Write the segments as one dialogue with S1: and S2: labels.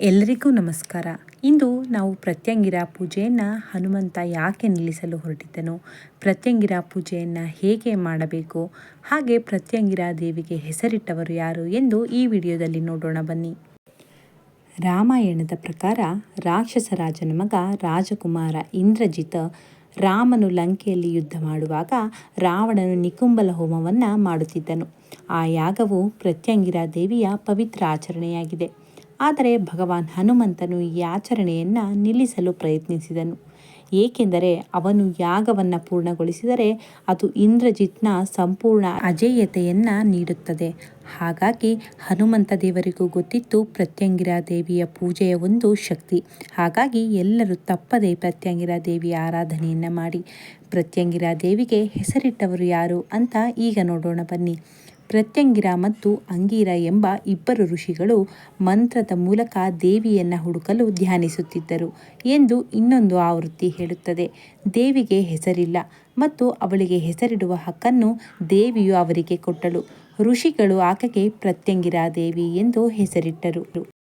S1: ಎಲ್ಲರಿಗೂ ನಮಸ್ಕಾರ. ಇಂದು ನಾವು ಪ್ರತ್ಯಂಗಿರ ಪೂಜೆಯನ್ನು ಹನುಮಂತ ಯಾಕೆ ನಿಲ್ಲಿಸಲು ಹೊರಟಿದ್ದನು? ಪ್ರತ್ಯಂಗಿರ ಪೂಜೆಯನ್ನು ಹೇಗೆ ಮಾಡಬೇಕು? ಹಾಗೆ ಪ್ರತ್ಯಂಗಿರ ದೇವಿಗೆ ಹೆಸರಿಟ್ಟವರು ಯಾರು ಎಂದು ಈ ವಿಡಿಯೋದಲ್ಲಿ ನೋಡೋಣ ಬನ್ನಿ. ರಾಮಾಯಣದ ಪ್ರಕಾರ ರಾಕ್ಷಸ ರಾಜನ ಮಗ ರಾಜಕುಮಾರ ಇಂದ್ರಜಿತ್ ರಾಮನು ಲಂಕೆಯಲ್ಲಿ ಯುದ್ಧ ಮಾಡುವಾಗ ರಾವಣನು ನಿಕುಂಬಲ ಹೋಮವನ್ನು ಮಾಡುತ್ತಿದ್ದನು. ಆ ಯಾಗವು ಪ್ರತ್ಯಂಗಿರ ದೇವಿಯ ಪವಿತ್ರ ಆಚರಣೆಯಾಗಿದೆ. ಆದರೆ ಭಗವಾನ್ ಹನುಮಂತನು ಈ ಆಚರಣೆಯನ್ನು ನಿಲ್ಲಿಸಲು ಪ್ರಯತ್ನಿಸಿದನು. ಏಕೆಂದರೆ ಅವನು ಯಾಗವನ್ನು ಪೂರ್ಣಗೊಳಿಸಿದರೆ ಅದು ಇಂದ್ರಜಿತ್ನ ಸಂಪೂರ್ಣ ಅಜೇಯತೆಯನ್ನು ನೀಡುತ್ತದೆ. ಹಾಗಾಗಿ ಹನುಮಂತ ದೇವರಿಗೂ ಗೊತ್ತಿತ್ತು ಪ್ರತ್ಯಂಗಿರ ದೇವಿಯ ಪೂಜೆಯ ಒಂದು ಶಕ್ತಿ. ಹಾಗಾಗಿ ಎಲ್ಲರೂ ತಪ್ಪದೇ ಪ್ರತ್ಯಂಗಿರ ದೇವಿಯ ಆರಾಧನೆಯನ್ನು ಮಾಡಿ. ಪ್ರತ್ಯಂಗಿರ ದೇವಿಗೆ ಹೆಸರಿಟ್ಟವರು ಯಾರು ಅಂತ ಈಗ ನೋಡೋಣ ಬನ್ನಿ. ಪ್ರತ್ಯಂಗಿರ ಮತ್ತು ಅಂಗೀರ ಎಂಬ ಇಬ್ಬರು ಋಷಿಗಳು ಮಂತ್ರದ ಮೂಲಕ ದೇವಿಯನ್ನು ಹುಡುಕಲು ಧ್ಯಾನಿಸುತ್ತಿದ್ದರು ಎಂದು ಇನ್ನೊಂದು ಆವೃತ್ತಿ ಹೇಳುತ್ತದೆ. ದೇವಿಗೆ ಹೆಸರಿಲ್ಲ ಮತ್ತು ಅವಳಿಗೆ ಹೆಸರಿಡುವ ಹಕ್ಕನ್ನು ದೇವಿಯು ಅವರಿಗೆ ಕೊಟ್ಟಳು. ಋಷಿಗಳು ಆಕೆಗೆ ಪ್ರತ್ಯಂಗಿರ ದೇವಿ ಎಂದು ಹೆಸರಿಟ್ಟರು.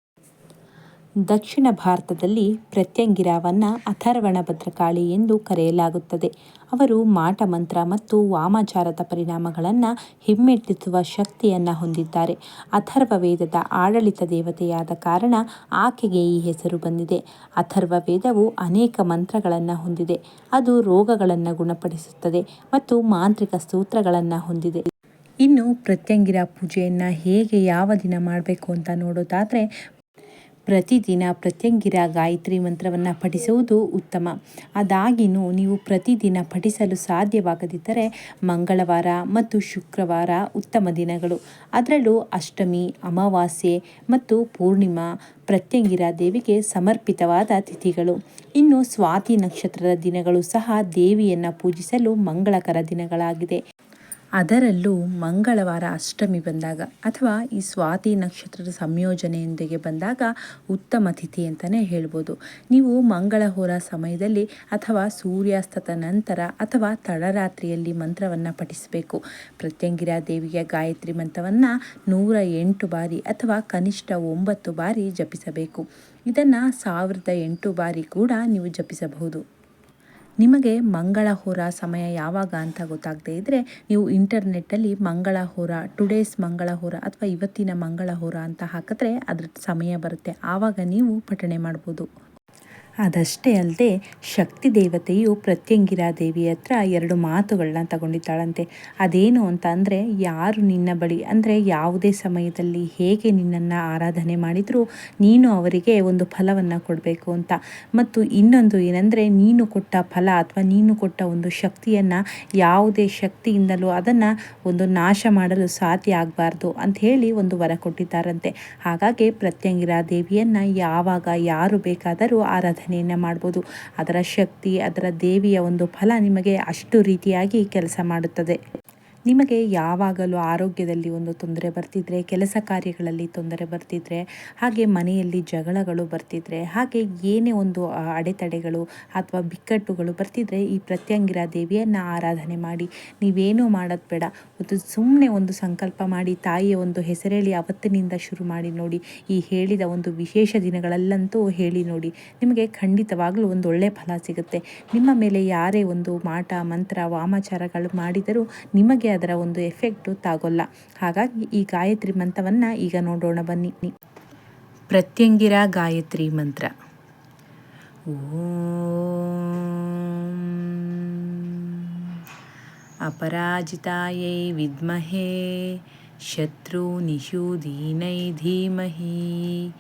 S1: ದಕ್ಷಿಣ ಭಾರತದಲ್ಲಿ ಪ್ರತ್ಯಂಗಿರಾವನ್ನು ಅಥರ್ವಣ ಭದ್ರಕಾಳಿ ಎಂದು ಕರೆಯಲಾಗುತ್ತದೆ. ಅವರು ಮಾಟ ಮಂತ್ರ ಮತ್ತು ವಾಮಾಚಾರದ ಪರಿಣಾಮಗಳನ್ನು ಹಿಮ್ಮೆಟ್ಟಿಸುವ ಶಕ್ತಿಯನ್ನು ಹೊಂದಿದ್ದಾರೆ. ಅಥರ್ವ ವೇದದ ಆಡಳಿತ ದೇವತೆಯಾದ ಕಾರಣ ಆಕೆಗೆ ಈ ಹೆಸರು ಬಂದಿದೆ. ಅಥರ್ವ ವೇದವು ಅನೇಕ ಮಂತ್ರಗಳನ್ನು ಹೊಂದಿದೆ. ಅದು ರೋಗಗಳನ್ನು ಗುಣಪಡಿಸುತ್ತದೆ ಮತ್ತು ಮಾಂತ್ರಿಕ ಸೂತ್ರಗಳನ್ನು ಹೊಂದಿದೆ. ಇನ್ನು ಪ್ರತ್ಯಂಗಿರ ಪೂಜೆಯನ್ನು ಹೇಗೆ ಯಾವ ದಿನ ಮಾಡಬೇಕು ಅಂತ ನೋಡೋದಾದರೆ ಪ್ರತಿದಿನ ಪ್ರತ್ಯಂಗಿರ ಗಾಯತ್ರಿ ಮಂತ್ರವನ್ನು ಪಠಿಸುವುದು ಉತ್ತಮ. ಅದಾಗಿನೂ ನೀವು ಪ್ರತಿದಿನ ಪಠಿಸಲು ಸಾಧ್ಯವಾಗದಿದ್ದರೆ ಮಂಗಳವಾರ ಮತ್ತು ಶುಕ್ರವಾರ ಉತ್ತಮ ದಿನಗಳು. ಅದರಲ್ಲೂ ಅಷ್ಟಮಿ, ಅಮಾವಾಸ್ಯೆ ಮತ್ತು ಪೂರ್ಣಿಮಾ ಪ್ರತ್ಯಂಗಿರ ದೇವಿಗೆ ಸಮರ್ಪಿತವಾದ ತಿಥಿಗಳು. ಇನ್ನು ಸ್ವಾತಿ ನಕ್ಷತ್ರದ ದಿನಗಳು ಸಹ ದೇವಿಯನ್ನು ಪೂಜಿಸಲು ಮಂಗಳಕರ ದಿನಗಳಾಗಿದೆ. ಅದರಲ್ಲೂ ಮಂಗಳವಾರ ಅಷ್ಟಮಿ ಬಂದಾಗ ಅಥವಾ ಈ ಸ್ವಾತಿ ನಕ್ಷತ್ರದ ಸಂಯೋಜನೆಯೊಂದಿಗೆ ಬಂದಾಗ ಉತ್ತಮ ತಿಥಿ ಅಂತಲೇ ಹೇಳ್ಬೋದು. ನೀವು ಮಂಗಳ ಹೋರ ಸಮಯದಲ್ಲಿ ಅಥವಾ ಸೂರ್ಯಾಸ್ತದ ನಂತರ ಅಥವಾ ತಡರಾತ್ರಿಯಲ್ಲಿ ಮಂತ್ರವನ್ನು ಪಠಿಸಬೇಕು. ಪ್ರತ್ಯಂಗಿರ ದೇವಿಯ ಗಾಯತ್ರಿ ಮಂತ್ರವನ್ನು ನೂರ ಎಂಟು ಬಾರಿ ಅಥವಾ ಕನಿಷ್ಠ ಒಂಬತ್ತು ಬಾರಿ ಜಪಿಸಬೇಕು. ಇದನ್ನು ಸಾವಿರದ ಎಂಟು ಬಾರಿ ಕೂಡ ನೀವು ಜಪಿಸಬಹುದು. ನಿಮಗೆ ಮಂಗಳ ಹೋರ ಸಮಯ ಯಾವಾಗ ಅಂತ ಗೊತ್ತಾಗದೇ ಇದ್ದರೆ ನೀವು ಇಂಟರ್ನೆಟ್ಟಲ್ಲಿ ಮಂಗಳ ಹೋರ, ಟುಡೇಸ್ ಮಂಗಳ ಹೋರ ಅಥವಾ ಇವತ್ತಿನ ಮಂಗಳ ಹೋರ ಅಂತ ಹಾಕಿದ್ರೆ ಅದ್ರ ಸಮಯ ಬರುತ್ತೆ. ಆವಾಗ ನೀವು ಪಠಣೆ ಮಾಡ್ಬೋದು. ಅದಷ್ಟೇ ಅಲ್ಲದೆ ಶಕ್ತಿ ದೇವತೆಯು ಪ್ರತ್ಯಂಗಿರಾ ದೇವಿ ಹತ್ರ ಎರಡು ಮಾತುಗಳನ್ನ ತಗೊಂಡಿದ್ದಾಳಂತೆ. ಅದೇನು ಅಂತ ಅಂದರೆ ಯಾರು ನಿನ್ನ ಬಳಿ, ಅಂದರೆ ಯಾವುದೇ ಸಮಯದಲ್ಲಿ ಹೇಗೆ ನಿನ್ನನ್ನು ಆರಾಧನೆ ಮಾಡಿದರೂ ನೀನು ಅವರಿಗೆ ಒಂದು ಫಲವನ್ನು ಕೊಡಬೇಕು ಅಂತ. ಮತ್ತು ಇನ್ನೊಂದು ಏನಂದರೆ, ನೀನು ಕೊಟ್ಟ ಫಲ ಅಥವಾ ನೀನು ಕೊಟ್ಟ ಒಂದು ಶಕ್ತಿಯನ್ನು ಯಾವುದೇ ಶಕ್ತಿಯಿಂದಲೂ ಅದನ್ನು ಒಂದು ನಾಶ ಮಾಡಲು ಸಾಧ್ಯ ಆಗಬಾರ್ದು ಅಂತ ಹೇಳಿ ಒಂದು ವರ ಕೊಟ್ಟಿದ್ದಾರಂತೆ. ಹಾಗಾಗಿ ಪ್ರತ್ಯಂಗಿರಾ ದೇವಿಯನ್ನು ಯಾವಾಗ ಯಾರು ಬೇಕಾದರೂ ಆರಾಧನೆ ಆರಾಧನೆಯನ್ನು ಮಾಡ್ಬೋದು. ಅದರ ಶಕ್ತಿ ಅದರ ದೇವಿಯ ಒಂದು ಫಲ ನಿಮಗೆ ಅಷ್ಟು ರೀತಿಯಾಗಿ ಕೆಲಸ ಮಾಡುತ್ತದೆ. ನಿಮಗೆ ಯಾವಾಗಲೂ ಆರೋಗ್ಯದಲ್ಲಿ ಒಂದು ತೊಂದರೆ ಬರ್ತಿದ್ರೆ, ಕೆಲಸ ಕಾರ್ಯಗಳಲ್ಲಿ ತೊಂದರೆ ಬರ್ತಿದ್ರೆ, ಹಾಗೆ ಮನೆಯಲ್ಲಿ ಜಗಳಗಳು ಬರ್ತಿದ್ರೆ, ಹಾಗೆ ಏನೇ ಒಂದು ಅಡೆತಡೆಗಳು ಅಥವಾ ಬಿಕ್ಕಟ್ಟುಗಳು ಬರ್ತಿದ್ರೆ ಈ ಪ್ರತ್ಯಂಗಿರ ದೇವಿಯನ್ನು ಆರಾಧನೆ ಮಾಡಿ. ನೀವೇನೂ ಮಾಡೋದು ಬೇಡ. ಒಂದು ಸುಮ್ಮನೆ ಒಂದು ಸಂಕಲ್ಪ ಮಾಡಿ, ತಾಯಿಯ ಒಂದು ಹೆಸರೇಳಿ ಅವತ್ತಿನಿಂದ ಶುರು ಮಾಡಿ ನೋಡಿ, ಈ ಹೇಳಿದ ಒಂದು ವಿಶೇಷ ದಿನಗಳಲ್ಲಂತೂ ಹೇಳಿ ನೋಡಿ, ನಿಮಗೆ ಖಂಡಿತವಾಗಲೂ ಒಂದು ಒಳ್ಳೆಯ ಫಲ ಸಿಗುತ್ತೆ. ನಿಮ್ಮ ಮೇಲೆ ಯಾರೇ ಒಂದು ಮಾಟ, ಮಂತ್ರ, ವಾಮಾಚಾರಗಳು ಮಾಡಿದರೂ ನಿಮಗೆ ಅದರ ಒಂದು ಎಫೆಕ್ಟು ತಾಗೋಲ್ಲ. ಹಾಗಾಗಿ ಈ ಗಾಯತ್ರಿ ಮಂತ್ರವನ್ನು ಈಗ ನೋಡೋಣ ಬನ್ನಿ. ಪ್ರತ್ಯಂಗಿರ ಗಾಯತ್ರಿ ಮಂತ್ರ. ಅಪರಾಜಿತಾಯೈ ವಿದ್ಮಹೇ ಶತ್ರು ನಿಷೂದೀನೈ ಧೀಮಹಿ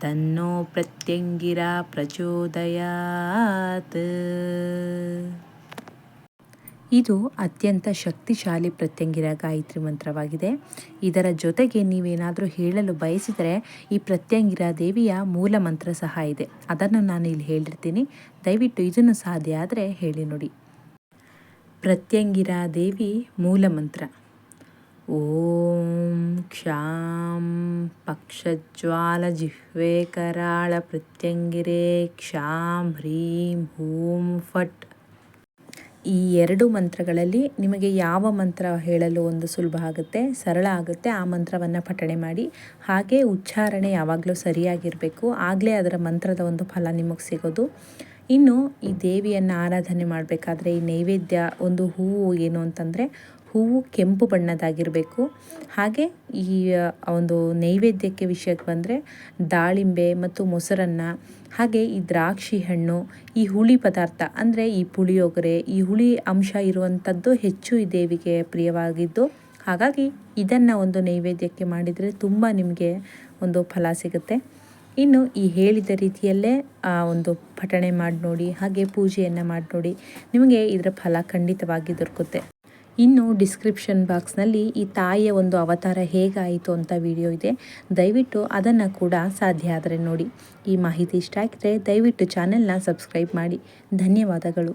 S1: ತನ್ನೋ ಪ್ರತ್ಯಂಗಿರ ಪ್ರಚೋದಯಾತ್. ಇದು ಅತ್ಯಂತ ಶಕ್ತಿಶಾಲಿ ಪ್ರತ್ಯಂಗಿರ ಗಾಯತ್ರಿ ಮಂತ್ರವಾಗಿದೆ. ಇದರ ಜೊತೆಗೆ ನೀವೇನಾದರೂ ಹೇಳಲು ಬಯಸಿದರೆ ಈ ಪ್ರತ್ಯಂಗಿರ ದೇವಿಯ ಮೂಲ ಮಂತ್ರ ಸಹ ಇದೆ. ಅದನ್ನು ನಾನು ಇಲ್ಲಿ ಹೇಳಿರ್ತೀನಿ. ದಯವಿಟ್ಟು ಇದನ್ನು ಸಾಧ್ಯ ಆದರೆ ಹೇಳಿ ನೋಡಿ. ಪ್ರತ್ಯಂಗಿರ ದೇವಿ ಮೂಲ ಮಂತ್ರ. ಓಂ ಕ್ಷಾಂ ಪಕ್ಷಜ್ವಾಲ ಜಿಹ್ವೆ ಕರಾಳ ಪ್ರತ್ಯಂಗಿರೇ ಕ್ಷಾಂ ಹ್ರೀಂ ಹೂಂ ಫಟ್. ಈ ಎರಡು ಮಂತ್ರಗಳಲ್ಲಿ ನಿಮಗೆ ಯಾವ ಮಂತ್ರ ಹೇಳಲು ಒಂದು ಸುಲಭ ಆಗುತ್ತೆ, ಸರಳ ಆಗುತ್ತೆ, ಆ ಮಂತ್ರವನ್ನು ಪಠಣೆ ಮಾಡಿ. ಹಾಗೆ ಉಚ್ಚಾರಣೆ ಯಾವಾಗಲೂ ಸರಿಯಾಗಿರಬೇಕು. ಆಗಲೇ ಅದರ ಮಂತ್ರದ ಒಂದು ಫಲ ನಿಮಗೆ ಸಿಗೋದು. ಇನ್ನು ಈ ದೇವಿಯನ್ನು ಆರಾಧನೆ ಮಾಡಬೇಕಾದ್ರೆ ಈ ನೈವೇದ್ಯ ಒಂದು ಹೂವು ಏನು ಅಂತಂದರೆ ಹೂವು ಕೆಂಪು ಬಣ್ಣದಾಗಿರಬೇಕು. ಹಾಗೆ ಈ ಒಂದು ನೈವೇದ್ಯಕ್ಕೆ ವಿಷಯಕ್ಕೆ ಬಂದರೆ ದಾಳಿಂಬೆ ಮತ್ತು ಮೊಸರನ್ನ, ಹಾಗೆ ಈ ದ್ರಾಕ್ಷಿ ಹಣ್ಣು, ಈ ಹುಳಿ ಪದಾರ್ಥ, ಅಂದರೆ ಈ ಪುಳಿಯೋಗರೆ ಈ ಹುಳಿ ಅಂಶ ಇರುವಂಥದ್ದು ಹೆಚ್ಚು ಈ ದೇವಿಗೆ ಪ್ರಿಯವಾಗಿದ್ದು, ಹಾಗಾಗಿ ಇದನ್ನು ಒಂದು ನೈವೇದ್ಯಕ್ಕೆ ಮಾಡಿದರೆ ತುಂಬ ನಿಮಗೆ ಒಂದು ಫಲ ಸಿಗುತ್ತೆ. ಇನ್ನು ಈ ಹೇಳಿದ ರೀತಿಯಲ್ಲೇ ಆ ಒಂದು ಪಠಣೆ ಮಾಡಿ ನೋಡಿ ಹಾಗೆ ಪೂಜೆಯನ್ನು ಮಾಡಿ ನೋಡಿ ನಿಮಗೆ ಇದರ ಫಲ ಖಂಡಿತವಾಗಿ ದೊರಕುತ್ತೆ. ಇನ್ನು ಡಿಸ್ಕ್ರಿಪ್ಷನ್ ಬಾಕ್ಸ್ನಲ್ಲಿ ಈ ತಾಯಿಯ ಒಂದು ಅವತಾರ ಹೇಗಾಯಿತು ಅಂತ ವಿಡಿಯೋ ಇದೆ. ದಯವಿಟ್ಟು ಅದನ್ನು ಕೂಡ ಸಾಧ್ಯ ಆದರೆ ನೋಡಿ. ಈ ಮಾಹಿತಿ ಇಷ್ಟ ಆಗಿದ್ರೆ ದಯವಿಟ್ಟು ಚಾನೆಲ್ನ ಸಬ್ಸ್ಕ್ರೈಬ್ ಮಾಡಿ. ಧನ್ಯವಾದಗಳು.